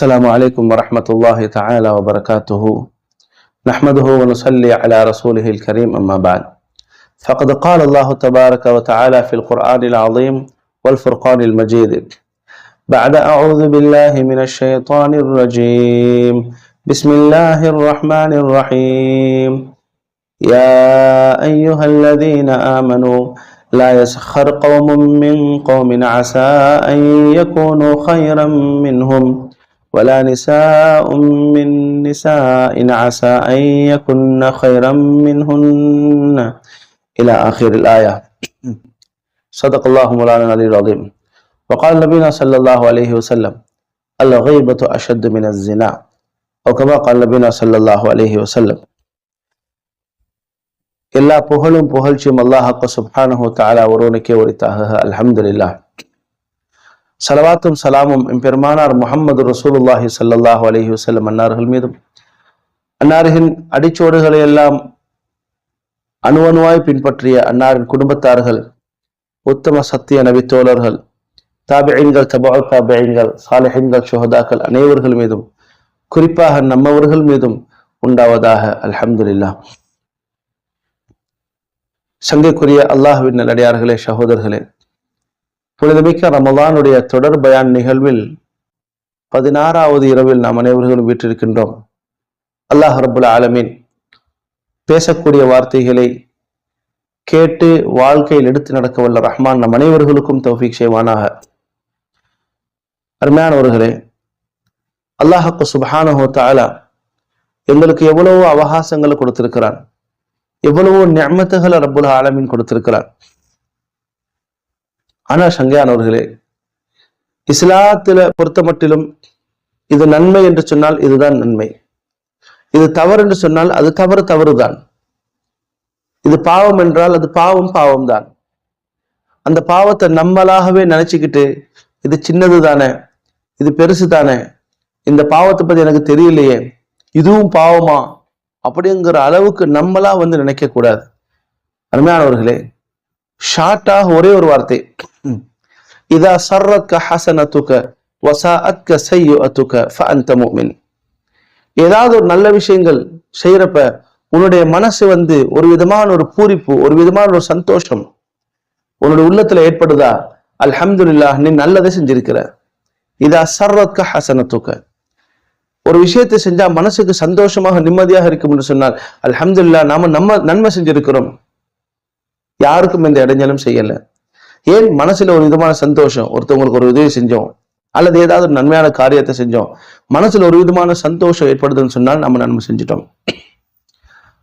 السلام عليكم ورحمة الله تعالى وبركاته. نحمده ونصلي على رسوله الكريم أما بعد. فقد قال الله تبارك وتعالى في القرآن العظيم والفرقان المجيد بعد أعوذ بالله من الشيطان الرجيم. بسم الله الرحمن الرحيم. يا أيها الذين آمنوا لا يسخر قوم من قوم عسى أن يكونوا خيرا منهم. ولا نساء من نساء عسى أن يكن خيرا منهن إلى آخر الآية صدق الله مولانا العلي العظيم وقال نبينا صلى الله عليه وسلم الغيبة أشد من الزنا أو كما قال نبينا صلى الله عليه وسلم எல்லா புகழும் புகழ்ச்சியும் அல்லாஹாக்கு சுப்ஹானஹு தஆலா ஒருவனுக்கே உரித்தாக அல்ஹம்துலில்லாஹ் சலவாத்தும் சலாமும் எம்பெருமானார் முகமது ரசூலுல்லாஹி சல்லாஹூ அலஹி வசல்லம் அன்னார்கள் மீதும். அன்னாரின் அடிச்சோடுகளை எல்லாம் அணுவணுவாய் பின்பற்றிய அன்னாரின் குடும்பத்தார்கள் உத்தம சத்திய நபித்தோழர்கள் தாபியங்கள் தபா தாபியங்கள் சாலிஹின்கள் சுஹதாக்கள் அனைவர்கள் மீதும் குறிப்பாக நம்மவர்கள் மீதும் உண்டாவதாக அல்ஹம்துல்லா சங்கைக்குரிய அல்லாஹுவின் நல்லடியார்களே சகோதரர்களே புனிதமிக்க ரமதானுடைய தொடர் பயான் நிகழ்வில் பதினாறாவது இரவில் நாம் அனைவர்களும் வீற்றிருக்கின்றோம். அல்லாஹ் ரபுல் ஆலமீன் பேசக்கூடிய வார்த்தைகளை கேட்டு வாழ்க்கையில் எடுத்து நடக்க வல்ல ரஹ்மான் நம் அனைவர்களுக்கும் தௌஃபிக் செய்வானாக. அருமையானவர்களே அல்லாஹக்கு சுபஹானஹோ தாலா எங்களுக்கு எவ்வளவோ அவகாசங்களை கொடுத்திருக்கிறான். எவ்வளவோ நியமத்துகளை ரபுல் ஆலமீன் கொடுத்திருக்கிறான். ஆனா சங்கையானவர்களே இஸ்லாத்தில் பொறுத்த மட்டிலும் இது நன்மை என்று சொன்னால் இதுதான் நன்மை. இது தவறு என்று சொன்னால் அது தவறு தவறுதான். இது பாவம் என்றால் அது பாவம் பாவம் தான் அந்த பாவத்தை நம்மளாகவே நினைச்சுக்கிட்டு இது சின்னது தானே இது பெருசு தானே இந்த பாவத்தை பத்தி எனக்கு தெரியலையே இதுவும் பாவமா அப்படிங்கிற அளவுக்கு நம்மளா வந்து நினைக்க கூடாது அருமையானவர்களே ஷார்ட்டாக ஒரே ஒரு வார்த்தை. இதா சர்ரத்க ஹசனத்துக்க வசாஅத்க செய்யுஅத்துக்க ஃபஅன்த முஃமின். ஏதாவது ஒரு நல்ல விஷயங்கள் செய்யறப்ப உன்னுடைய மனசு வந்து ஒரு விதமான ஒரு பூரிப்பு ஒரு விதமான ஒரு சந்தோஷம் உன்னுடைய உள்ளத்துல ஏற்படுதா? அல்ஹம்துல்லா நீ நல்லதை செஞ்சிருக்கிற. இதா சர்ரத்க ஹசனத்துக்க ஒரு விஷயத்தை செஞ்சா மனசுக்கு சந்தோஷமாக நிம்மதியாக இருக்கும் என்று சொன்னால் அல்ஹம்துல்லா நாம நம்ம நன்மை செஞ்சிருக்கிறோம். யாருக்கும் இந்த இடைஞ்சலும் செய்யல. ஏன் மனசுல ஒரு விதமான சந்தோஷம்? ஒருத்தவங்களுக்கு ஒரு உதவி செஞ்சோம். அல்லது ஏதாவது ஒரு நன்மையான காரியத்தை செஞ்சோம். மனசுல ஒரு விதமான சந்தோஷம் ஏற்படுதுன்னு சொன்னால் நம்ம நன்மை செஞ்சிட்டோம்.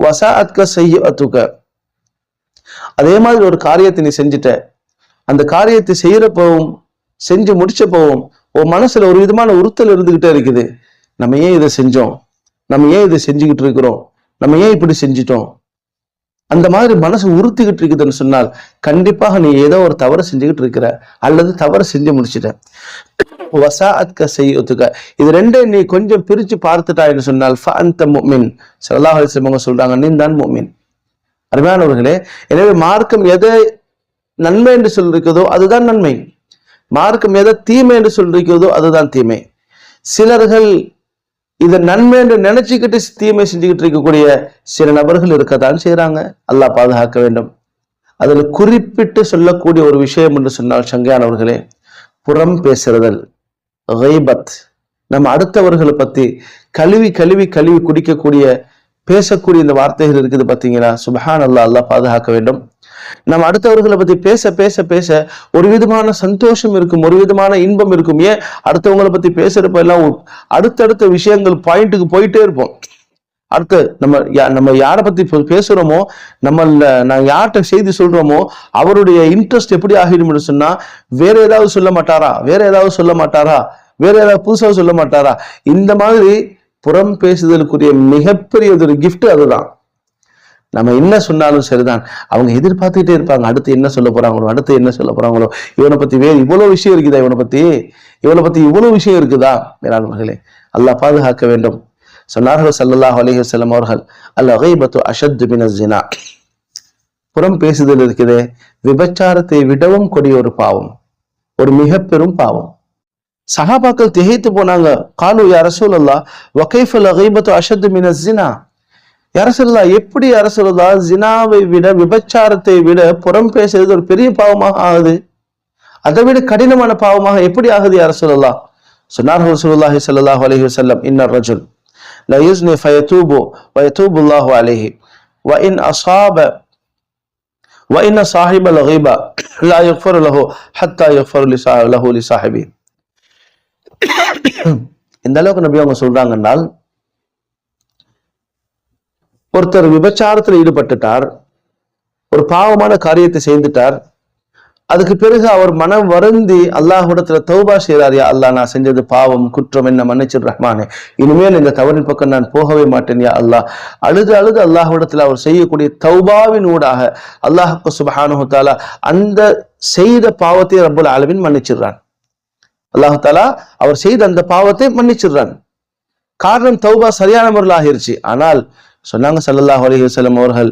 வசாத்க செய்ய அத்துக்க அதே மாதிரி ஒரு காரியத்தை நீ செஞ்சுட்ட. அந்த காரியத்தை செய்யறப்பவும் செஞ்சு முடிச்சப்பவும் உன் மனசுல ஒரு விதமான உறுத்தல் இருந்துகிட்டே இருக்குது. நம்ம ஏன் இதை செஞ்சோம்? நம்ம ஏன் இதை செஞ்சுக்கிட்டு இருக்கிறோம்? நம்ம ஏன் இப்படி செஞ்சிட்டோம்? அந்த மாதிரி மனசு உறுத்திக்கிட்டு இருக்குதுன்னு சொன்னால் கண்டிப்பாக நீ ஏதோ ஒரு தவறு செஞ்சுக்கிட்டு இருக்கிற அல்லது தவறு செஞ்சு முடிச்சிட்ட. வசாத்க செய்யத்துக்க இது ரெண்டையும் நீ கொஞ்சம் பிரிச்சு பார்த்துட்டாயின்னு சொன்னால் ஃபஅன்த முஃமின் ஸல்லல்லாஹு அலைஹி வஸல்லம் சொல்றாங்க நீ தான் முஃமின் அருமையானவர்களே எனவே மார்க்கம் எதை நன்மை என்று சொல்லிருக்கிறதோ அதுதான் நன்மை. மார்க்கம் எதை தீமை என்று சொல்லிருக்கிறதோ அதுதான் தீமை. சிலர்கள் இதை நன்மை என்று நினைச்சுக்கிட்டு தீமை செஞ்சுக்கிட்டு இருக்கக்கூடிய சில நபர்கள் இருக்கத்தான் செய்யறாங்க அல்லாஹ் பாதுகாக்க வேண்டும். அதில் குறிப்பிட்டு சொல்லக்கூடிய ஒரு விஷயம் என்று சொன்னால் சங்கையானவர்களே புறம் பேசுறதல் ரைபத் நம்ம அடுத்தவர்களை பத்தி கழுவி கழுவி கழுவி குடிக்கக்கூடிய பேசக்கூடிய இந்த வார்த்தைகள் இருக்குது பார்த்தீங்கன்னா சுபஹான் அல்லாஹ் அல்லா பாதுகாக்க வேண்டும். நம்ம அடுத்தவர்களை பத்தி பேச பேச பேச ஒரு விதமான சந்தோஷம் இருக்கும் ஒரு விதமான இன்பம் இருக்கும். ஏன்? அடுத்தவங்களை பத்தி பேசுறப்ப எல்லாம் அடுத்தடுத்த விஷயங்கள் பாயிண்ட்டுக்கு போயிட்டே இருப்போம். அடுத்து நம்ம நம்ம யாரை பத்தி பேசுறோமோ நம்ம நான் யார்கிட்ட செய்தி சொல்றோமோ அவருடைய இன்ட்ரெஸ்ட் எப்படி ஆகிடும்னு சொன்னா வேற ஏதாவது சொல்ல மாட்டாரா? வேற ஏதாவது சொல்ல மாட்டாரா? வேற ஏதாவது புதுசாக சொல்ல மாட்டாரா? இந்த மாதிரி புறம் பேசுதலுக்குரிய மிகப்பெரிய ஒரு கிஃப்ட் அதுதான். நம்ம என்ன சொன்னாலும் சரிதான். அவங்க எதிர்பார்த்துக்கிட்டே இருப்பாங்க. அடுத்து என்ன சொல்ல போறாங்களோ அடுத்து என்ன சொல்ல போறாங்களோ இவனை பத்தி வேறு இவ்வளவு விஷயம் இருக்குதா இவனை பத்தி? இவனை பத்தி இவ்வளவு விஷயம் இருக்குதா? மேலாண்மர்களே அல்லாஹ் பாதுகாக்க வேண்டும். சொன்னார்கள் சல்லல்லாஹ் அலிஹி செல்லம் அவர்கள் அல் கைபத்து அஷத்து மின ஜினா புறம் பேசுதல் இருக்குதே. விபச்சாரத்தை விடவும் கொடிய ஒரு பாவம். ஒரு மிக பெரும் பாவம். சஹாபாக்கள் திகைத்து போனாங்க. காலு யா ரசூலல்லா வகைஃபல் கைபத்து அஷத்து மின அரசல்லா எப்படி அரசல்லா ஜினாவை விட விபச்சாரத்தை விட புறம் பேசுறது ஒரு பெரிய பாவமாக ஆகுது? அதை விட கடினமான பாவமாக எப்படி ஆகுது அரசல்லா சொன்னார்கள் சுல்லாஹி சல்லாஹ் அலஹி வல்லம் அலஹி வ இன் அசாப வ இன் சாஹிப லஹீபா லா யுக்ஃபரு சாஹிபி. இந்த அளவுக்கு நபி அவங்க சொல்றாங்கன்னால் ஒருத்தர் விபச்சாரத்தில் ஈடுபட்டுட்டார். ஒரு பாவமான காரியத்தை செய்துட்டார். அதுக்கு பிறகு அவர் மனம் வருந்தி அல்லாஹுடத்துல தௌபா செய்கிறார் யா அல்லாஹ் நான் செஞ்சது பாவம் குற்றம் என்ன மன்னிச்சிரு ரஹ்மானே. இனிமேல் இந்த தவறின் பக்கம் நான் போகவே மாட்டேன் யா அல்லாஹ். அழுது அழுது அல்லாஹுடத்துல அவர் செய்யக்கூடிய தௌபாவின் ஊடாக அல்லாஹுக்கு சுபஹானு தாலா அந்த செய்த பாவத்தை ரப்பல் அளவின் மன்னிச்சிடுறான். அல்லாஹு தாலா அவர் செய்த அந்த பாவத்தை மன்னிச்சிடுறான். காரணம் தௌபா சரியான முறையில் ஆகிருச்சு. ஆனால் சொன்னாங்க சல்லல்லாஹ் அலி வஸல்லம் அவர்கள்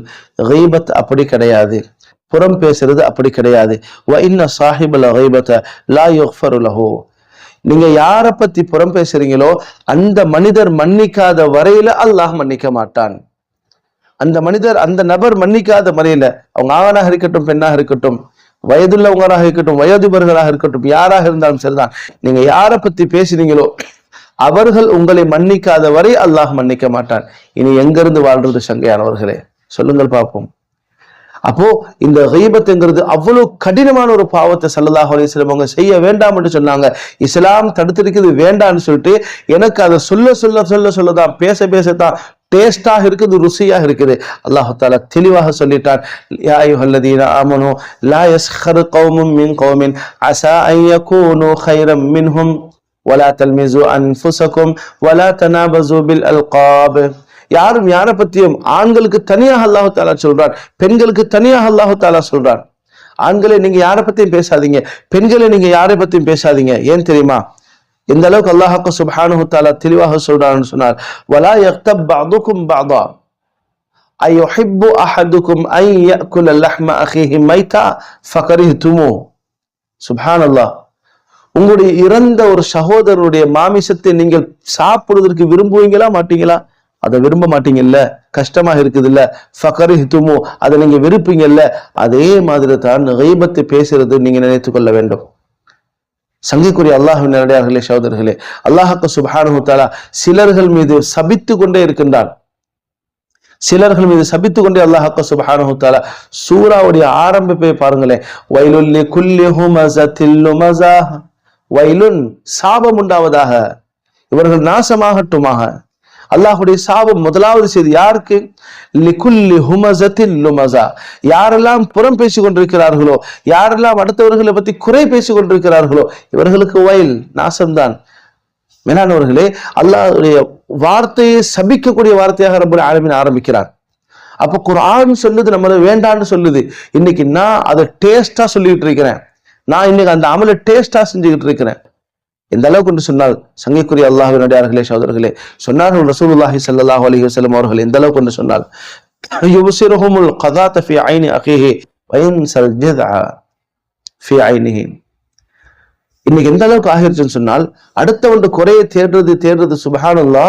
கீபத் அப்படி கிடையாது. புறம் பேசுறது அப்படி கிடையாது. வ இன்ன சாஹிபுல் கீபத லா யுஃபருலஹோ நீங்க யாரை பத்தி புறம் பேசுறீங்களோ அந்த மனிதர் மன்னிக்காத வரையில அல்லாஹ் மன்னிக்க மாட்டான். அந்த மனிதர் அந்த நபர் மன்னிக்காத வரையில அவங்க ஆணாக இருக்கட்டும் பெண்ணாக இருக்கட்டும் வயதுள்ளவங்களாக இருக்கட்டும் வயோதிபர்களாக இருக்கட்டும் யாராக இருந்தாலும் சரிதான். நீங்க யாரை பத்தி பேசுறீங்களோ அவர்கள் உங்களை மன்னிக்காத வரை அல்லாஹ் மன்னிக்க மாட்டான். இனி எங்கிருந்து வாழ்றது சங்கையானவர்களே? சொல்லுங்கள் பார்ப்போம். அப்போ இந்த கீபத்துங்கிறது அவ்வளவு கடினமான ஒரு பாவத்தை சல்லல்லாஹு அலைஹி வஸல்லம் அவங்க செய்ய வேண்டாம் என்று சொன்னாங்க. இஸ்லாம் தடுத்திருக்கிறது வேண்டாம்னு சொல்லிட்டு எனக்கு அதை சொல்ல சொல்ல சொல்ல சொல்லதான் பேச பேசத்தான் டேஸ்டாக இருக்குது ருசியாக இருக்குது. அல்லாஹு தாலா தெளிவாக சொல்லிட்டான். யா அய்யுஹல்லதீன லா யஸ்ஹர் கௌமும் மின் கௌமின் அசா அன் யகூனு மின்ஹும். ولا تلمزوا انفسكم ولا تنابزوا بالالقاب யாரும் யாரை பத்தியும் ஆண்களுக்கு தனியாக அல்லாஹு தாலா சொல்றான் பெண்களுக்கு தனியாக அல்லாஹு தாலா சொல்றான் ஆண்களை நீங்க யாரை பத்தியும் பேசாதீங்க பெண்களை நீங்க யாரை பத்தியும் பேசாதீங்க ஏன் தெரியுமா எந்த அளவுக்கு அல்லாஹாக்கு சுப்ஹானஹு தாலா தெளிவாக சொல்றான்னு சொன்னார் வலா யக்தப் பஅதுக்கும் பஅதா அய்யுஹிப்பு அஹதுக்கும் அன் யஅகுல லஹ்ம அஹீஹி மைதா ஃபகரிஹ்துமு சுப்ஹானல்லாஹ் உங்களுடைய இறந்த ஒரு சகோதரருடைய மாமிசத்தை நீங்கள் சாப்பிடுவதற்கு விரும்புவீங்களா மாட்டீங்களா? அதை விரும்ப மாட்டீங்கல்ல? கஷ்டமா இருக்குதுல்ல? ஃபகரி ஹித்துமோ அதை நீங்க விருப்பீங்கல்ல அதே மாதிரி தான் கைபத்தை பேசுறது நீங்க நினைத்துக் கொள்ள வேண்டும். சங்கைக்குரிய அல்லாஹின் நேரடியார்களே சகோதரர்களே அல்லாஹாக்கு சுபானு தாலா சிலர்கள் மீது சபித்து கொண்டே இருக்கின்றான். சிலர்கள் மீது சபித்து கொண்டே அல்லாஹாக்கு சுப்ஹானஹு தாலா சூராவுடைய ஆரம்பிப்பை பாருங்களேன். வைலுல்லி குல்லி ஹுமஸத்தில் லுமஸா வயலுன் சாபம் உண்டாவதாக. இவர்கள் நாசமாகட்டுமாக. அல்லாஹுடைய சாபம் முதலாவது செய்தி யாருக்கு? லிகுல்லி ஹுமசத்தில் லுமஸா. யாரெல்லாம் புறம் பேசி கொண்டிருக்கிறார்களோ யாரெல்லாம் அடுத்தவர்களை பத்தி குறை பேசி கொண்டிருக்கிறார்களோ இவர்களுக்கு வயல் நாசம்தான். மேலானவர்களே அல்லாஹுடைய வார்த்தையை சபிக்கக்கூடிய வார்த்தையாக ரப்பல் ஆரம்பின ஆரம்பிக்கிறார். அப்போ குரான் சொல்லுது நம்மளை வேண்டான்னு சொல்லுது. இன்னைக்கு நான் அதை டேஸ்டா சொல்லிட்டு இருக்கிறேன். நான் இன்னைக்கு அந்த அமலை டேஸ்டா செஞ்சுக்கிட்டு இருக்கிறேன். எந்த அளவுக்கு என்று சொன்னால் சங்கைக்குரிய அல்லாஹ்வின் அடியார்களே சகோதரர்களே சொன்னார்கள் ரசூலுல்லாஹி சல்லாஹ் அலி வசலம் அவர்கள் எந்த அளவுக்கு என்று சொன்னால் யுபசிருஹுமுல் கதா தஃபி ஐனி அഖീஹி வயன்சல் ஜிதா ஃபி ஐனிஹி. இன்னைக்கு எந்த அளவுக்கு ஆகிருச்சுன்னு சொன்னால் அடுத்தவன் குறையை தேடுறது தேடுறது சுபஹானுல்லா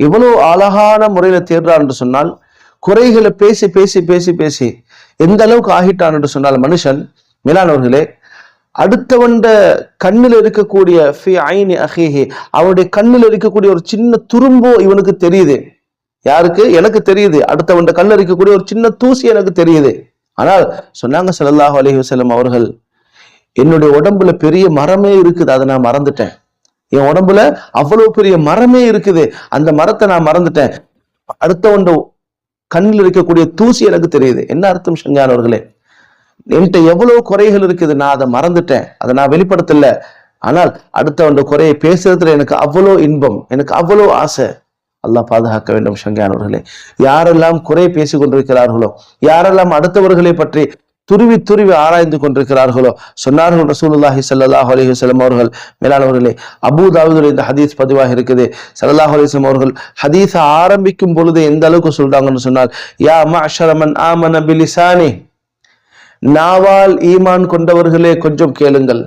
இவ்வளவு அழகான முறையில தேடுறான் என்று சொன்னால் குறைகளை பேசி பேசி பேசி பேசி எந்த அளவுக்கு ஆகிட்டான் என்று சொன்னால் மனுஷன் மேலானவர்களே அடுத்தவண்ட கண்ணில் இருக்கக்கூடிய ஃபி ஐனி அஹீஹி அவனுடைய கண்ணில் இருக்கக்கூடிய ஒரு சின்ன துரும்போ இவனுக்கு தெரியுது. யாருக்கு? எனக்கு தெரியுது. அடுத்தவண்ட கண்ணில் இருக்கக்கூடிய ஒரு சின்ன தூசி எனக்கு தெரியுது. ஆனால் சொன்னாங்க ஸல்லல்லாஹு அலைஹி வஸல்லம் அவர்கள் என்னுடைய உடம்புல பெரிய மரமே இருக்குது. அதை நான் மறந்துட்டேன். என் உடம்புல அவ்வளவு பெரிய மரமே இருக்குது. அந்த மரத்தை நான் மறந்துட்டேன். அடுத்தவண்ட கண்ணில் இருக்கக்கூடிய தூசி எனக்கு தெரியுது. என்ன அர்த்தம் சங்கானவர்களே என்கிட்ட எவ்வளவு குறைகள் இருக்குது நான் அதை மறந்துட்டேன். அதை நான் வெளிப்படுத்தல. ஆனால் அடுத்தவன் குறையை பேசுறதுல எனக்கு அவ்வளோ இன்பம் எனக்கு அவ்வளோ ஆசை. அல்லாஹ் பாதுகாக்க வேண்டும் சங்கானவர்களே யாரெல்லாம் குறை பேசி கொண்டிருக்கிறார்களோ யாரெல்லாம் அடுத்தவர்களை பற்றி துருவி துருவி ஆராய்ந்து கொண்டிருக்கிறார்களோ சொன்னார்கள் ரசூலுல்லாஹி சல்லாஹ் அலிஹசலம் அவர்கள் மேலானவர்களே அபூ இந்த ஹதீஸ் பதிவாக இருக்குது. சல்லாஹ் அலிஸ்லம் அவர்கள் ஹதீஸை ஆரம்பிக்கும் பொழுது எந்த அளவுக்கு சொல்றாங்கன்னு சொன்னால் யா மா மன் ஆமன பிலிசானி நாவால் ஈமான் கொண்டவர்களே கொஞ்சம் கேளுங்கள்.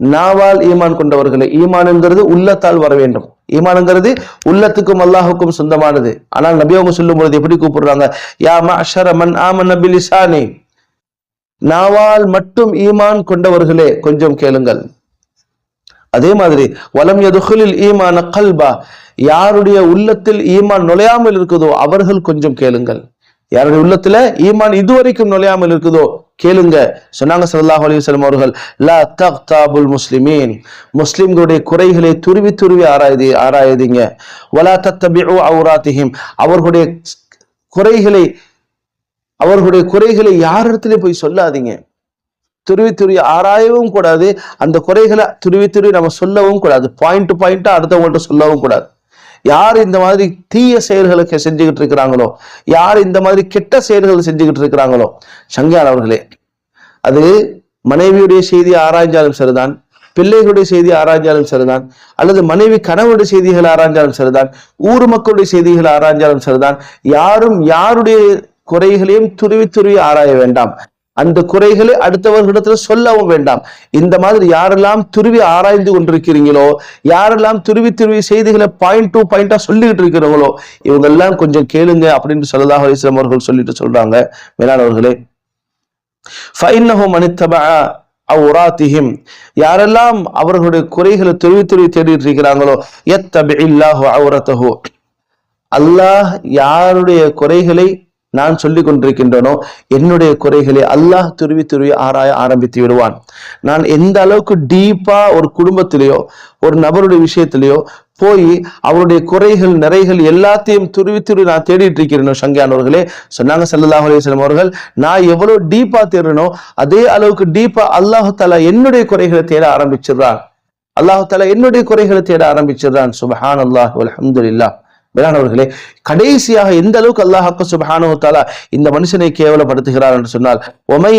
நாவால் ஈமான் கொண்டவர்களே ஈமான்ங்கிறது உள்ளத்தால் வர வேண்டும். ஈமான்ங்கிறது உள்ளத்துக்கும் அல்லாஹுக்கும் சொந்தமானது. ஆனால் நபி அவங்க சொல்லும் பொழுது எப்படி கூப்பிடுறாங்க? யா மஅஷர மன் ஆமன பிலிசானி. நாவால் மட்டும் ஈமான் கொண்டவர்களே கொஞ்சம் கேளுங்கள். அதே மாதிரி வலம் எதுகுலில் ஈமான கல்பா. யாருடைய உள்ளத்தில் ஈமான் நுழையாமல் இருக்குதோ அவர்கள் கொஞ்சம் கேளுங்கள். யாருடைய உள்ளத்துல ஈமான் இதுவரைக்கும் நுழையாமல் இருக்குதோ கேளுங்க. சொன்னாங்க சல்லாஹ் அலிவசலம் அவர்கள் லா தக்தாபுல் முஸ்லிமீன். முஸ்லிம்களுடைய குறைகளை துருவி துருவி ஆராயுதி ஆராயுதீங்க. வலா தத்தபி அவுராத்திஹிம். அவர்களுடைய குறைகளை அவர்களுடைய குறைகளை யாரிடத்திலே போய் சொல்லாதீங்க. துருவி துருவி ஆராயவும் கூடாது. அந்த குறைகளை துருவி துருவி நம்ம சொல்லவும் கூடாது. பாயிண்ட் பாயிண்டா அடுத்தவங்கள்ட்ட சொல்லவும் கூடாது. யார் இந்த மாதிரி தீய செயல்களுக்கு செஞ்சுக்கிட்டு இருக்கிறாங்களோ? யார் இந்த மாதிரி கெட்ட செயல்களை செஞ்சுக்கிட்டு இருக்கிறாங்களோ? சங்கார் அவர்களே அது மனைவியுடைய செய்தி ஆராய்ஞ்சாலும் சரிதான் பிள்ளைகளுடைய செய்தி ஆராய்ஞ்சாலும் சரிதான் அல்லது மனைவி கணவனுடைய செய்திகள் ஆராய்ஞ்சாலும் சரிதான் ஊர் மக்களுடைய செய்திகள் ஆராய்ஞ்சாலும் சரிதான் யாரும் யாருடைய குறைகளையும் துருவி துருவி ஆராய வேண்டாம். அந்த குறைகளை அடுத்தவர்களிடத்துல சொல்லவும் வேண்டாம். இந்த மாதிரி யாரெல்லாம் துருவி ஆராய்ந்து கொண்டிருக்கிறீங்களோ யாரெல்லாம் துருவி துருவி செய்திகளை பாயிண்ட் டு பாயிண்டா சொல்லிக்கிட்டு இருக்கிறவங்களோ இவங்க எல்லாம் கொஞ்சம் கேளுங்க அப்படின்னு சொல்லதாக அலிஸ்லாம் அவர்கள் சொல்லிட்டு சொல்றாங்க. மேலானவர்களே அவுராத்திஹிம் யாரெல்லாம் அவர்களுடைய குறைகளை துருவி துருவி தேடிட்டு இருக்கிறாங்களோ எத்தபி இல்லாஹு அவுரத்தஹு. அல்லாஹ் யாருடைய குறைகளை நான் சொல்லிக் கொண்டிருக்கின்றனோ என்னுடைய குறைகளை அல்லாஹ் துருவி துருவி ஆராய ஆரம்பித்து விடுவான். நான் எந்த அளவுக்கு டீப்பா ஒரு குடும்பத்திலேயோ ஒரு நபருடைய விஷயத்திலேயோ போய் அவருடைய குறைகள் நிறைகள் எல்லாத்தையும் துருவி துருவி நான் தேடிட்டு இருக்கிறேன் சங்கியானவர்களே சொன்னாங்க சல்லல்லாஹு அலைஹி அவர்கள் நான் எவ்வளவு டீப்பா தேடுறனோ அதே அளவுக்கு டீப்பா அல்லாஹு தாலா என்னுடைய குறைகளை தேட ஆரம்பிச்சிடுறான். அல்லாஹு தாலா என்னுடைய குறைகளை தேட ஆரம்பிச்சிடுறான். சுபஹான் அல்லாஹ் அலமதுல்லா மேலானவர்களே கடைசியாக எந்த அளவுக்கு அல்லாஹ் சுபஹானஹு தாலா இந்த மனுஷனை கேவலப்படுத்துகிறார் என்று சொன்னால் ஒமை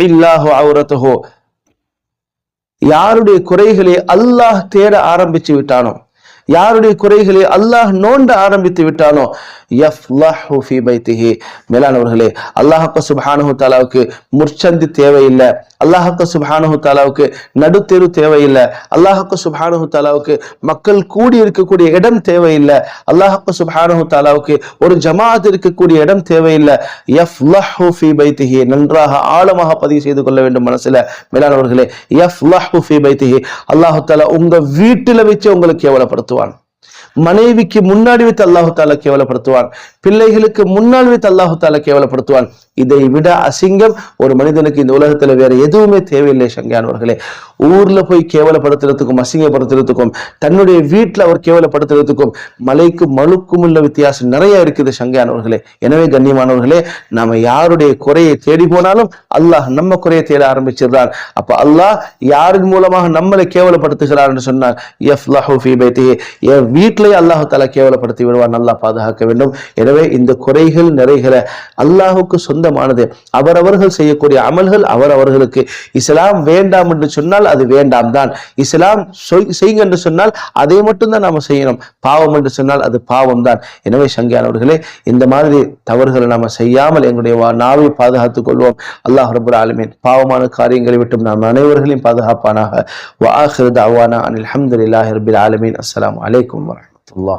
இல்லாஹு அவுரத்தஹோ. யாருடைய குறைகளை அல்லாஹ் தேட ஆரம்பிச்சு விட்டானோ யாருடைய குறைகளை அல்லாஹ் நோண்ட ஆரம்பித்து விட்டானோ மேலானவர்களே அல்லாஹக்க சுபானு தாலாவுக்கு முற்சந்தி தேவையில்லை. அல்லாஹக்க சுபானு தாலாவுக்கு நடுத்தெரு தேவையில்லை. அல்லாஹக்க சுபானு தாலாவுக்கு மக்கள் கூடி இருக்கக்கூடிய இடம் தேவையில்லை. அல்லாஹக்க சுபானு தாலாவுக்கு ஒரு ஜமாத் இருக்கக்கூடிய இடம் தேவையில்லை. யஃப்லஹு ஃபி பைத்திஹி. நன்றாக ஆழமாக பதிவு செய்து கொள்ள வேண்டும் மனசுல. மேலானவர்களே யஃப்லஹு ஃபி பைத்திஹி. அல்லாஹு தாலா உங்க வீட்டில் வச்சு உங்களுக்கு உங்களை கேவலப்படுத்துவான். மனைவிக்கு முன்னாடி வைத்து அல்லாஹு தாலா கேவலப்படுத்துவான். பிள்ளைகளுக்கு முன்னால் வைத்து அல்லாஹு தாலா கேவலப்படுத்துவான். இதை விட அசிங்கம் ஒரு மனிதனுக்கு இந்த உலகத்துல வேற எதுவுமே தேவையில்லை சங்கியானவர்களே ஊர்ல போய் கேவலப்படுத்துறதுக்கும் அசிங்கப்படுத்துறதுக்கும் தன்னுடைய வீட்டில் அவர் கேவலப்படுத்துறதுக்கும் மலைக்கும் மழுக்கும் உள்ள வித்தியாசம் நிறைய இருக்குது சங்கியானவர்களே எனவே கண்ணியமானவர்களே நாம யாருடைய குறையை தேடி போனாலும் அல்லாஹ் நம்ம குறையை தேட ஆரம்பிச்சிடுறான். அப்ப அல்லாஹ் யாரின் மூலமாக நம்மளை கேவலப்படுத்துகிறார் என்று சொன்னார் யஃப்லஹு என் வீட்டிலே அல்லாஹ் தஆலா கேவலப்படுத்தி விடுவான் நல்லா பாதுகாக்க வேண்டும். எனவே இந்த குறைகள் நிறைகளை அல்லாஹுக்கு சொந்த சொந்தமானது அவரவர்கள் செய்யக்கூடிய அமல்கள் அவரவர்களுக்கு. இஸ்லாம் வேண்டாம் என்று சொன்னால் அது வேண்டாம் தான். இஸ்லாம் செய்யுங்க என்று சொன்னால் அதை மட்டும்தான் நாம செய்யணும். பாவம் என்று சொன்னால் அது பாவம் தான். எனவே சங்கியானவர்களே இந்த மாதிரி தவறுகளை நாம செய்யாமல் எங்களுடைய நாவை பாதுகாத்துக் கொள்வோம். அல்லாஹ் ரபுல் ஆலமீன் பாவமான காரியங்களை விட்டும் நாம் அனைவர்களையும் பாதுகாப்பானாக. வ ஆஹிரு தஅவானா அனில் ஹம்துலில்லாஹி ரபில் ஆலமீன். அஸ்லாம் வலைக்கம் வரமத்துல்லா